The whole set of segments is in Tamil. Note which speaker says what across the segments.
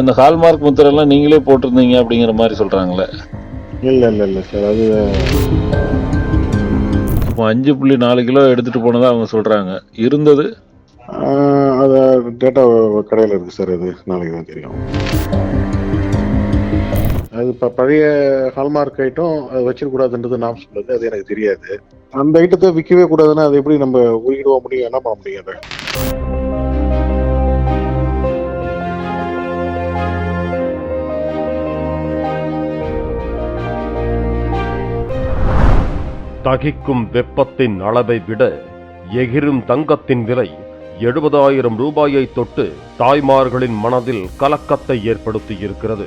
Speaker 1: இந்த ஹால்மார்க் முத்திரெல்லாம் நீங்களே போட்டிருந்தீங்க அப்படிங்கிற மாதிரி சொல்றாங்களே.
Speaker 2: இல்லை இல்லை இல்லை சார் அது
Speaker 1: இப்போ அஞ்சு புள்ளி நாலு கிலோ எடுத்துட்டு போனதா அவங்க சொல்றாங்க. இருந்தது?
Speaker 2: அது டேட்டா கடையில் இருக்கு சார் அது நாளைக்கு தான் தெரியும். அது இப்போ பழைய ஹால்மார்க் ஐட்டம் அது வச்சிடக்கூடாதுன்றது நாம் சொல்லுது அது எனக்கு தெரியாது. அந்த ஐட்டத்தை விற்கவே கூடாதுன்னா அது எப்படி நம்ம உருகிடுவ முடியும் என்ன பண்ண முடியும்
Speaker 3: சகிக்கும் வெப்பத்தின் அளவை விட எகிரும் தங்கத்தின் விலை எழுபதாயிரம் ரூபாயை தொட்டு தாய்மார்களின் மனதில் கலக்கத்தை ஏற்படுத்தி இருக்கிறது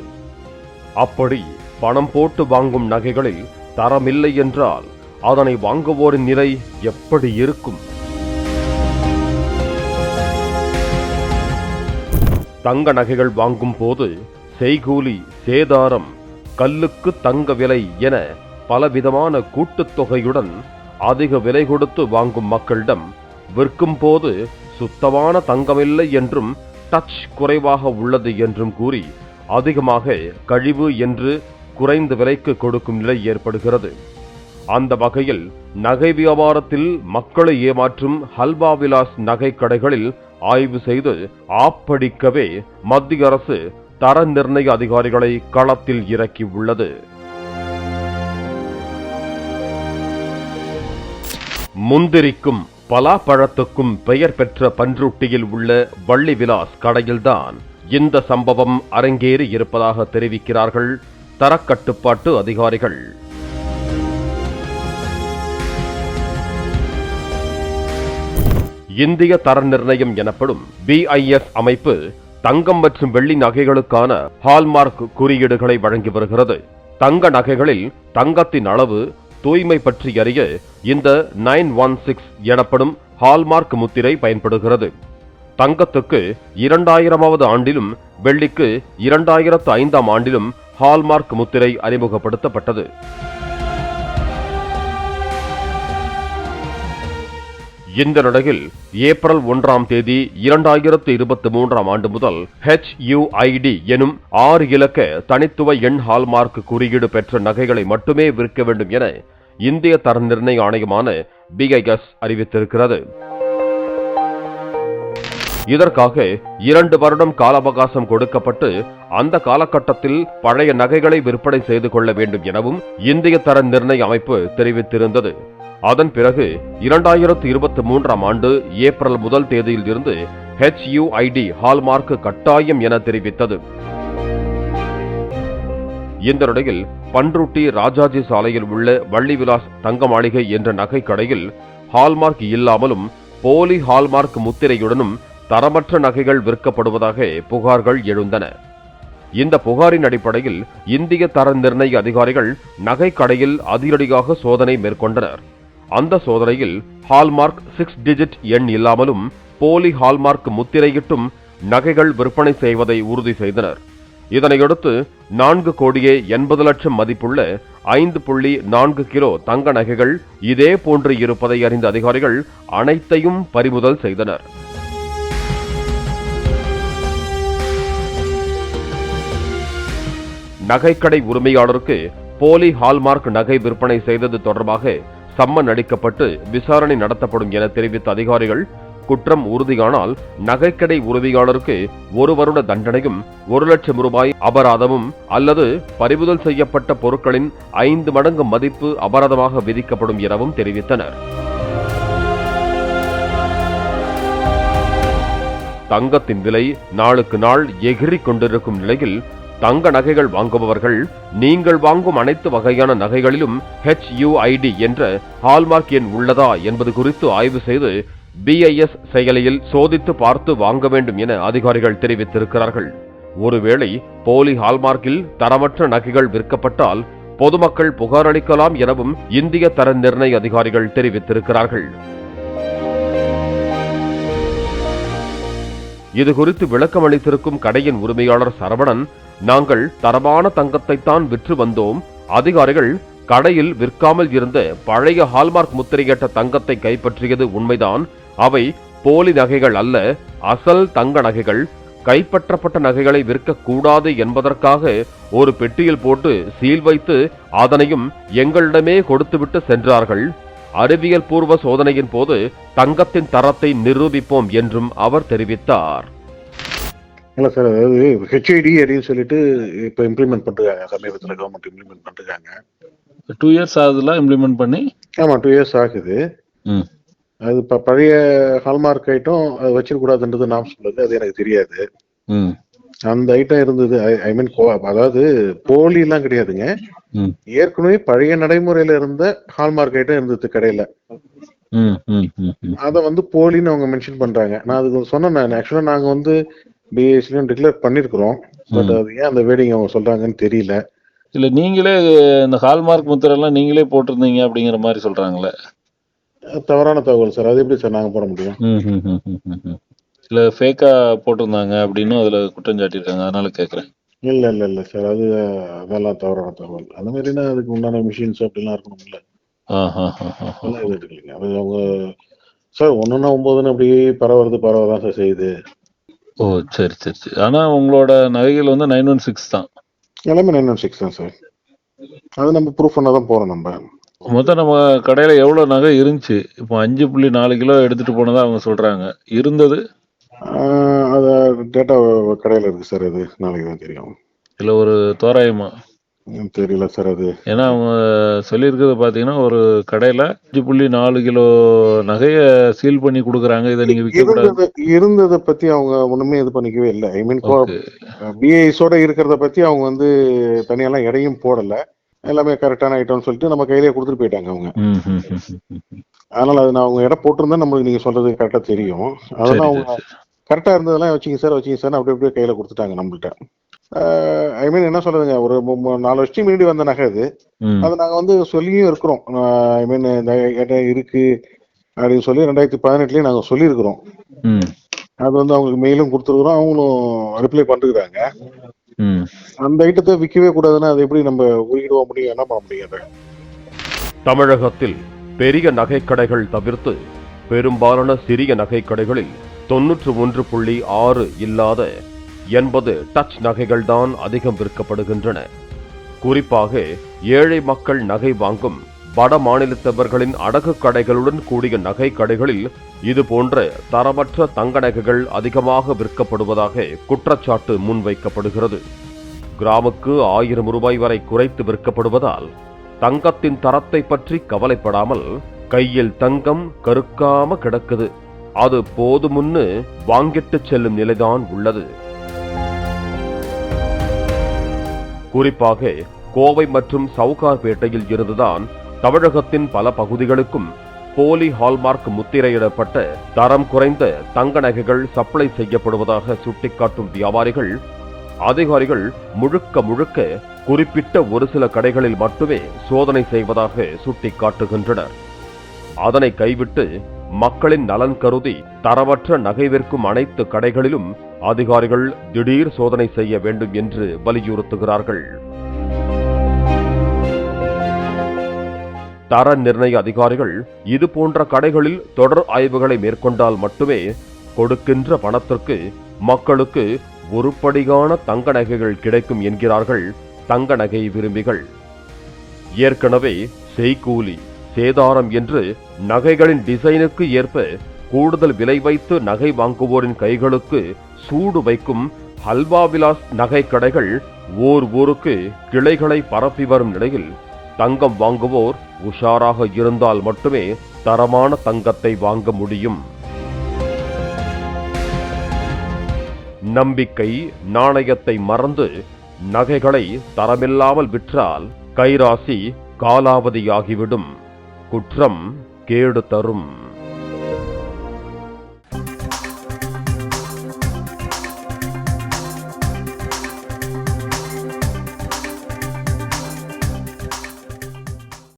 Speaker 3: அப்படி பணம் போட்டு வாங்கும் நகைகளில் தரமில்லை என்றால் அதனை வாங்குவோரின் நிலை எப்படி இருக்கும்? தங்க நகைகள் வாங்கும் போது செய்கூலி சேதாரம் கல்லுக்கு தங்க விலை என பலவிதமான கூட்டுத்தொகையுடன் அதிக விலை கொடுத்து வாங்கும் மக்களிடம் விற்கும் போது சுத்தமான தங்கமில்லை என்றும் டச் குறைவாக உள்ளது என்றும் கூறி அதிகமாக கழிவு என்று குறைந்த விலைக்கு கொடுக்கும் நிலை ஏற்படுகிறது. அந்த வகையில் நகை வியாபாரத்தில் மக்களை ஏமாற்றும் ஹல்வா விலாஸ் நகை கடைகளில் ஆய்வு செய்து ஆப்படிக்கவே மத்திய அரசு தர நிர்ணய அதிகாரிகளை களத்தில் இறக்கி முந்திரிக்கும் பலாப்பழத்துக்கும் பெயர் பெற்ற பன்ருட்டியில் உள்ள வள்ளி விலாஸ் கடையில்தான் இந்த சம்பவம் அரங்கேறி இருப்பதாக தெரிவிக்கிறார்கள் தரக்கட்டுப்பாட்டு அதிகாரிகள். இந்திய தர நிர்ணயம் எனப்படும் பிஐஎஸ் அமைப்பு தங்கம் மற்றும் வெள்ளி நகைகளுக்கான ஹால்மார்க் குறியீடுகளை வழங்கி வருகிறது. தங்க நகைகளில் தங்கத்தின் அளவு தூய்மை பற்றி அறிய இந்த நைன் ஒன் சிக்ஸ் எனப்படும் ஹால்மார்க் முத்திரை பயன்படுகிறது. தங்கத்துக்கு இரண்டாயிரமாவது ஆண்டிலும் வெள்ளிக்கு இரண்டாயிரத்து ஐந்தாம் ஆண்டிலும் ஹால்மார்க் முத்திரை அறிமுகப்படுத்தப்பட்டது. இந்த நிலையில் ஏப்ரல் ஒன்றாம் தேதி இரண்டாயிரத்து இருபத்தி மூன்றாம் ஆண்டு முதல் HUID எனும் ஆறு இலக்க தனித்துவ எண் ஹால்மார்க் குறியீடு பெற்ற நகைகளை மட்டுமே விற்க வேண்டும் என இந்திய தர நிர்ணய ஆணையமான பிஐஎஸ் அறிவித்திருக்கிறது. இதற்காக இரண்டு வருடம் கால அவகாசம் கொடுக்கப்பட்டு அந்த காலகட்டத்தில் பழைய நகைகளை விற்பனை செய்து கொள்ள வேண்டும் எனவும் இந்திய தர நிர்ணய அமைப்பு தெரிவித்திருந்தது. அதன் பிறகு இரண்டாயிரத்து இருபத்தி மூன்றாம் ஆண்டு ஏப்ரல் முதல் தேதியில் இருந்து ஹெச்யூஐடி ஹால்மார்க் கட்டாயம் என தெரிவித்தது. இந்த நிலையில் பன்ருட்டி ராஜாஜி சாலையில் உள்ள வள்ளி விலாஸ் தங்க மாளிகை என்ற நகை கடையில் ஹால்மார்க் இல்லாமலும் போலி ஹால்மார்க் முத்திரையுடனும் தரமற்ற நகைகள் விற்கப்படுவதாக புகார்கள் எழுந்தன. இந்த புகாரின் அடிப்படையில் இந்திய தர நிர்ணய அதிகாரிகள் நகை கடையில் அதிரடியாக சோதனை மேற்கொண்டனர். அந்த சோதனையில் ஹால்மார்க் சிக்ஸ் டிஜிட் எண் இல்லாமலும் போலி ஹால்மார்க் முத்திரையிட்டும் நகைகள் விற்பனை செய்வதை உறுதி செய்தனர். இதனையடுத்து நான்கு கோடியே எண்பது லட்சம் மதிப்புள்ள ஐந்து புள்ளி நான்கு கிலோ தங்க நகைகள் இதே போன்று இருப்பதை அறிந்த அதிகாரிகள் அனைத்தையும் பறிமுதல் செய்தனர். நகைக்கடை உரிமையாளருக்கு போலி ஹால்மார்க் நகை விற்பனை செய்தது தொடர்பாக சம்மன் அளிக்கப்பட்டு விசாரணை நடத்தப்படும் என தெரிவித்த அதிகாரிகள் குற்றம் உறுதியானால் நகைக்கடை உறுதியாளருக்கு ஒரு வருட தண்டனையும் ஒரு லட்சம் ரூபாய் அபராதமும் அல்லது பறிமுதல் செய்யப்பட்ட பொருட்களின் ஐந்து மடங்கு மதிப்பு அபராதமாக விதிக்கப்படும் எனவும் தெரிவித்தனர். தங்கத்தின் விலை நாளுக்கு நாள் எகிரிக் கொண்டிருக்கும் நிலையில் தங்க நகைகள் வாங்குபவர்கள் நீங்கள் வாங்கும் அனைத்து வகையான நகைகளிலும் ஹெச்யூஐடி என்ற ஹால்மார்க் எண் உள்ளதா என்பது குறித்து ஆய்வு செய்து பிஐஎஸ் செயலியில் சோதித்து பார்த்து வாங்க வேண்டும் என அதிகாரிகள் தெரிவித்திருக்கிறார்கள். ஒருவேளை போலி ஹால்மார்க்கில் தரமற்ற நகைகள் விற்கப்பட்டால் பொதுமக்கள் புகார் அளிக்கலாம் எனவும் இந்திய தர நிர்ணய அதிகாரிகள் தெரிவித்திருக்கிறார்கள். இது குறித்து விளக்கம் அளித்திருக்கும் கடையின் உரிமையாளர் சரவணன் நாங்கள் தரமான தங்கத்தை தான் விற்று வந்தோம். அதிகாரிகள் கடையில் விற்காமல் இருந்த பழைய ஹால்மார்க் முத்திரையிட்ட தங்கத்தை கைப்பற்றியது உண்மைதான். அவை போலி நகைகள் அல்ல அசல் தங்க நகைகள். கைப்பற்றப்பட்ட நகைகளை விற்கக்கூடாது என்பதற்காக ஒரு பெட்டியில் போட்டு சீல் வைத்து அதனையும் எங்களிடமே கொடுத்துவிட்டு சென்றார்கள். அறிவியல் பூர்வ சோதனையின் போது தங்கத்தின் தரத்தை நிரூபிப்போம் என்றும் அவர் தெரிவித்தார்.
Speaker 2: இல்ல சார் அதாவது ஹெச்ஐடி அப்படின்னு சொல்லிட்டு இப்ப இம்ப்ளிமெண்ட் பண்றாங்க சமீபத்துல கவர்மெண்ட் இம்ப்ளிமெண்ட் பண்றாங்க.
Speaker 1: டூ இயர்ஸ் ஆகுதுல இம்ப்ளிமெண்ட் பண்ணி?
Speaker 2: ஆமா டூ இயர்ஸ் ஆகுது.
Speaker 1: ம்.
Speaker 2: அது இப்ப பழைய ஹால்மார்க் ஐட்டம் அது வச்சிருக்கூடாதுன்றது நாம் சொல்லுது அது எனக்கு தெரியாது. அந்த ஐட்டம் இருந்தது ஐ மீன் அதாவது போலி எல்லாம் கிடையாதுங்க. ஏற்கனவே பழைய நடைமுறையில இருந்த ஹால்மார்க் ஐட்டம் இருந்தது கடையில. அதை வந்து போலின்னு அவங்க மென்ஷன் பண்றாங்க. நான் அதுக்கு சொன்னேன் நான். ஆக்சுவலா நாங்க வந்து பிஎஸ்சியும் டிக்ளேர் பண்ணிருக்கிறோம். பட் அது ஏன் அந்த வேடிங் அவங்க சொல்றாங்கன்னு தெரியல.
Speaker 1: இல்ல நீங்களே இந்த ஹால்மார்க் முத்திரெல்லாம் நீங்களே போட்டிருந்தீங்க அப்படிங்கிற மாதிரி சொல்றாங்களே.
Speaker 2: தவறான தகவல் சார். அது எப்படி சார் நாங்க போட முடியும்?
Speaker 1: இல்ல ஃபேக்கா போட்டிருந்தாங்க அப்படின்னு அதுல குற்றம் சாட்டியிருக்காங்க. அதனால கேக்குறேன்
Speaker 2: இல்ல இல்ல இல்ல சார். அது அதெல்லாம் தவறான தகவல். அந்த மாதிரினா அதுக்கு உண்டான மிஷின்ஸ் அப்படிலாம் எதுவும் எடுக்கலைங்க அது அவங்க சார் ஒண்ணுன்னா ஒன்பதுன்னு அப்படியே பரவுறது பரவதான் சார் செய்யுது.
Speaker 1: ஓ சரி சரி சரி. ஆனா உங்களோட நகைகள் வந்து நைன் ஒன் சிக்ஸ் தான்.
Speaker 2: எல்லாமே நைன் ஒன் சிக்ஸ் தான் சார். அது நம்ம ப்ரூஃப் பண்ண தான் போறோம் நம்ம.
Speaker 1: மொத்தம் நம்ம கடையில எவ்வளவு நகை இருந்துச்சு? இப்போ அஞ்சு புள்ளி நாலு கிலோ எடுத்துட்டு போனதா அவங்க சொல்றாங்க. இருந்தது?
Speaker 2: அது டேட்டா கடையில இருக்கு சார் அது. நாளைக்கு தான் தெரியும்.
Speaker 1: இல்ல ஒரு தோராயமா?
Speaker 2: தெரியல சார் அது.
Speaker 1: ஏன்னா அவங்க சொல்லியிருக்கிறது பார்த்தீங்கன்னா ஒரு கடையில் அஞ்சு புள்ளி நாலு கிலோ நகையை சீல் பண்ணி கொடுக்குறாங்க. இதை நீங்கள் விற்கக்கூடாது
Speaker 2: இருந்தது இருந்ததை பத்தி அவங்க ஒண்ணுமே இது பண்ணிக்கவே இல்லை. ஐ மீன் பிஐஸோட இருக்கிறத பத்தி அவங்க வந்து தனியெல்லாம் எடையும் போடல. எல்லாமே கரெக்டான ஐட்டம்னு சொல்லிட்டு நம்ம கையிலேயே கொடுத்துட்டு போயிட்டாங்க அவங்க. அதனால அது நான் அவங்க எடை போட்டிருந்தா நம்மளுக்கு நீங்க சொல்றது கரெக்டா தெரியும். அதெல்லாம் அவங்க கரெக்டா இருந்ததெல்லாம் வச்சுங்க சார் வச்சுங்க சார் அப்படி அப்படியே கையில கொடுத்துட்டாங்க நம்மள்ட்ட. ஐ மீன் என்ன சொல்றதுங்க ஒரு நாலு வருஷத்துக்கு முன்னாடி வந்த நகை அது. அதை நாங்க வந்து சொல்லியும் இருக்கிறோம். ஐ மீன் இந்த இடம் இருக்கு அப்படின்னு சொல்லி ரெண்டாயிரத்தி பதினெட்டுலயும் நாங்க சொல்லியிருக்கிறோம். அது வந்து அவங்களுக்கு மெயிலும் கொடுத்துருக்குறோம். அவங்களும் ரிப்ளை பண்ணிருக்காங்க
Speaker 1: ம்
Speaker 2: அந்த ஐட்டத்தை விற்கவே கூடாதுன்னா அது எப்படி நம்ம உருகிடுவ முடியும் என்ன பண்ண முடியும் அதை
Speaker 3: தமிழகத்தில் பெரிய நகைக்கடைகள் தவிர்த்து பெரும்பாலான சிறிய நகைக்கடைகளில் தொன்னூற்று ஒன்று புள்ளி ஆறு இல்லாத எண்பது டச் நகைகள்தான் அதிகம் விற்கப்படுகின்றன. குறிப்பாக ஏழை மக்கள் நகை வாங்கும் வட மாநிலத்தவர்களின் அடகு கடைகளுடன் கூடிய நகை கடைகளில் இது போன்ற தரமற்ற தங்க நகைகள் அதிகமாக விற்கப்படுவதாக குற்றச்சாட்டு முன்வைக்கப்படுகிறது. கிராமுக்கு ஆயிரம் ரூபாய் வரை குறைத்து விற்கப்படுவதால் தங்கத்தின் தரத்தை பற்றி கவலைப்படாமல் கையில் தங்கம் கருக்காம கிடக்குது. அது போதுமுன்னு வாங்கிட்டு செல்லும் நிலைதான் உள்ளது. குறிப்பாக கோவை மற்றும் சவுகார்பேட்டையில் இருந்துதான் தமிழகத்தின் பல பகுதிகளுக்கும் போலி ஹால்மார்க் முத்திரையிடப்பட்ட தரம் குறைந்த தங்க நகைகள் சப்ளை செய்யப்படுவதாக சுட்டிக்காட்டும் வியாபாரிகள் அதிகாரிகள் முழுக்க முழுக்க குறிப்பிட்ட ஒரு சில கடைகளில் மட்டுமே சோதனை செய்வதாக சுட்டிக்காட்டுகின்றனர். அதனை கைவிட்டு மக்களின் நலன் கருதி தரவற்ற நகை விற்கும் அனைத்து கடைகளிலும் அதிகாரிகள் திடீர் சோதனை செய்ய வேண்டும் என்று வலியுறுத்துகிறார்கள். தர நிர்ணய அதிகாரிகள் இது போன்ற கடைகளில் தொடர் ஆய்வுகளை மேற்கொண்டால் மட்டுமே கொடுக்கின்ற பணத்திற்கு மக்களுக்கு உருப்படியான தங்க நகைகள் கிடைக்கும் என்கிறார்கள் தங்க நகை விரும்பிகள். ஏற்கனவே செய்கூலி சேதாரம் என்று நகைகளின் டிசைனுக்கு ஏற்ப கூடுதல் விலை வைத்து நகை வாங்குவோரின் கைகளுக்கு சூடு வைக்கும் ஹல்வா விலாஸ் நகை கடைகள் ஓர் ஊருக்கு கிளைகளை பரப்பி வரும் நிலையில் தங்கம் வாங்குவோர் உஷாராக இருந்தால் மட்டுமே தரமான தங்கத்தை வாங்க முடியும். நம்பிக்கை நாணயத்தை மறந்து நகைகளை தரமில்லாமல் விற்றால் கைராசி காலாவதியாகிவிடும். குற்றம் கேடு தரும்.